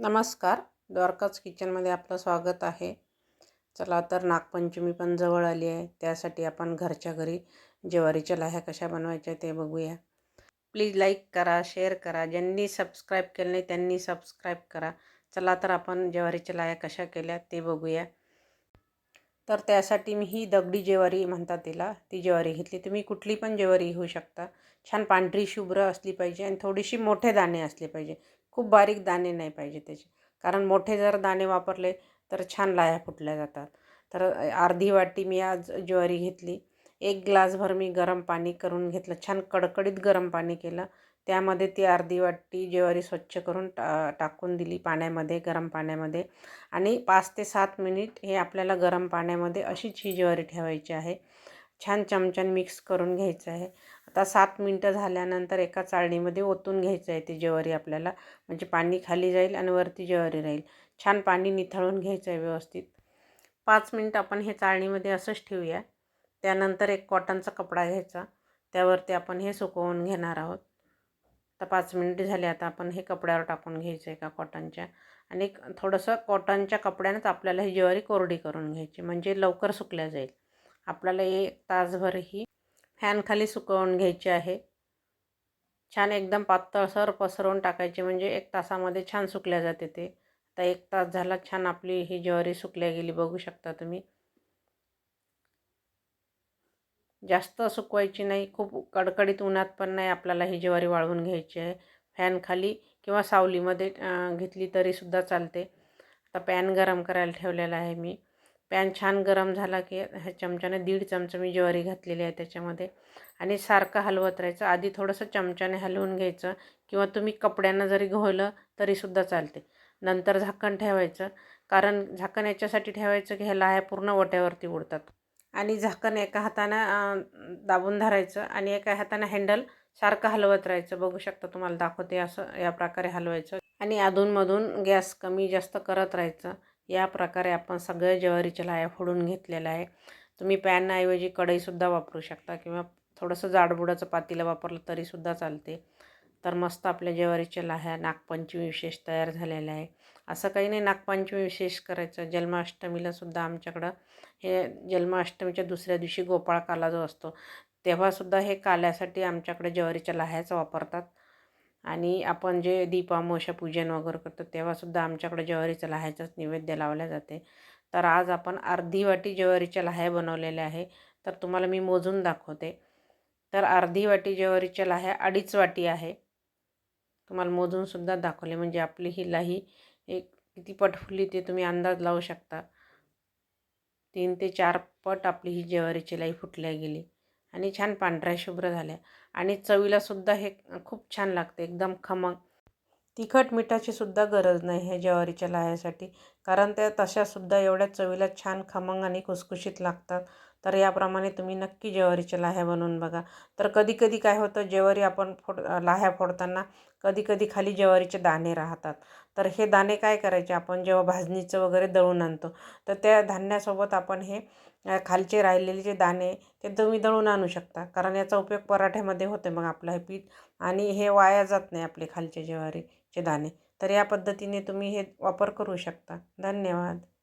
नमस्कार. द्वारकाच किचनमध्ये आपलं स्वागत आहे. चला तर नागपंचमी पण जवळ आली आहे. त्यासाठी आपण घरच्या घरी ज्वारीच्या लाह्या कशा बनवायच्या ते बघूया. प्लीज लाईक करा शेअर करा. ज्यांनी सबस्क्राईब केलं नाही त्यांनी सबस्क्राईब करा. चला तर आपण ज्वारीच्या लाह्या कशा केल्या ते बघूया. तर त्यासाठी मी ही दगडी ज्वारी म्हणतात तिला ती ज्वारी घेतली. तुम्ही कुठली पण ज्वारी घेऊ शकता. छान पांढरी शुभ्र असली पाहिजे आणि थोडीशी मोठे दाणे असले पाहिजे. खूप बारीक दाणे नाही पाहिजे त्याचे. कारण मोठे जर दाणे वापरले तर छान लाया फुटल्या जातात. तर अर्धी वाटी मी आज ज्वारी घेतली. एक ग्लासभर मी गरम पाणी करून घेतलं. छान कडकडीत गरम पाणी केलं. त्यामध्ये ती अर्धी वाटी ज्वारी स्वच्छ करून टा टाकून दिली पाण्यामध्ये गरम पाण्यामध्ये. आणि पाच ते सात मिनिट हे आपल्याला गरम पाण्यामध्ये अशीच ही ज्वारी ठेवायची आहे. छान चमच्यान मिक्स करून घ्यायचं आहे. आता सात मिनटं झाल्यानंतर एका चाळणीमध्ये ओतून घ्यायचं आहे ती ज्वारी आपल्याला. म्हणजे पाणी खाली जाईल आणि वरती ज्वारी राहील. छान पाणी निथळून घ्यायचं आहे व्यवस्थित. पाच मिनटं आपण हे चाळणीमध्ये असंच ठेवूया. त्यानंतर एक कॉटनचा कपडा घ्यायचा. त्यावरती आपण हे सुकवून घेणार आहोत. आता पाच मिनिटे झाले आता आपण हे कपड्यावर टाकून घ्यायचं आहे का कॉटनच्या? आणि थोडंसं कॉटनच्या कपड्यानंच आपल्याला ही ज्वारी कोरडी करून घ्यायची म्हणजे लवकर सुकल्या जाईल. आपल्याला एक तासभर ही फॅनखाली सुकवून घ्यायची आहे. छान एकदम पातळसर पसरवून टाकायचे म्हणजे एक तासामध्ये छान सुकल्या जाते ते. आता एक तास झाला छान आपली ही ज्वारी सुकल्या गेली बघू शकता तुम्ही. जास्त सुकवायची नाही खूप कडकडीत उन्हात पण नाही आपल्याला ही ज्वारी वाळवून घ्यायची आहे. फॅनखाली किंवा सावलीमध्ये घेतली तरीसुद्धा चालते. आता पॅन गरम करायला ठेवलेला आहे मी. पॅन छान गरम झाला की ह्या चमच्याने दीड चमचा मी ज्वारी घातलेली आहे त्याच्यामध्ये. आणि सारखं हलवत राहायचं. आधी थोडंसं चमच्याने हलवून घ्यायचं किंवा तुम्ही कपड्यांना जरी घोळलं तरीसुद्धा चालते. नंतर झाकण ठेवायचं. कारण झाकण याच्यासाठी ठेवायचं की ह्या लाह्या पूर्ण ओट्यावरती उडतात आणि झाकण एका हातानं दाबून धरायचं आणि एका हातानं हँडल सारखं हलवत राहायचं. बघू शकता तुम्हाला दाखवते असं या प्रकारे हलवायचं. आणि अधूनमधून गॅस कमी जास्त करत राहायचं. या प्रकारे आपण सगळ्या ज्वारीच्या लाया फोडून घेतलेलं आहे. तुम्ही पॅनऐवजी कढईसुद्धा वापरू शकता किंवा थोडंसं जाडबुडाचं पातीला वापरलं तरीसुद्धा चालते. तर मस्त आपल्या ज्वारीच्या लाह्या नागपंचमी विशेष तयार झालेल्या आहे. असं काही नाही नागपंचमी विशेष करायचं. जन्माष्टमीलासुद्धा आमच्याकडं हे जन्माष्टमीच्या दुसऱ्या दिवशी गोपाळ काला जो असतो तेव्हासुद्धा हे काल्यासाठी आमच्याकडे ज्वारीच्या लाह्याचा वापरतात. आणि आपण जे दीपामोशा पूजन वगैरे करतो तेव्हासुद्धा आमच्याकडे ज्वारीच्या लाह्याचाच नैवेद्य लावल्या जाते. तर आज आपण अर्धी वाटी ज्वारीच्या लाह्या बनवलेल्या आहे. तर तुम्हाला मी मोजून दाखवते. तर अर्धी वाटी ज्वारीच्या लाह्या अडीच वाटी आहे. तुम्हाला मोजूनसुद्धा दाखवले. म्हणजे आपली ही लाही एक किती पट फुली ते तुम्ही अंदाज लावू शकता. तीन ते चार पट आपली ही ज्वारीची लाई फुटल्या गेली आणि छान पांढऱ्या शुभ्र झाल्या. आणि चवीलासुद्धा हे खूप छान लागते. एकदम खमंग. तिखट मिठाची सुद्धा गरज नाही ह्या ज्वारीच्या लाह्यासाठी. कारण त्या तशासुद्धा एवढ्या चवीला छान खमंग आणि खुसखुशीत लागतात. तर याप्रमाणे तुम्ही नक्की ज्वारीच्या लाह्या बनवून बघा. तर कधीकधी काय होतं ज्वारी आपण फोड लाह्या फोडताना कधीकधी खाली ज्वारीचे दाणे राहतात. तर हे दाणे काय करायचे आपण जेव्हा भाजणीचं वगैरे दळून आणतो तर त्या धान्यासोबत आपण हे खालचे राहिलेले जे दाणे ते तुम्ही दळून आणू शकता. कारण याचा उपयोग पराठ्यामध्ये होते मग आपलं हे पीठ आणि हे वाया जात नाही आपले खालचे ज्वारीचे दाणे. तर या पद्धतीने तुम्ही हे वापर करू शकता. धन्यवाद.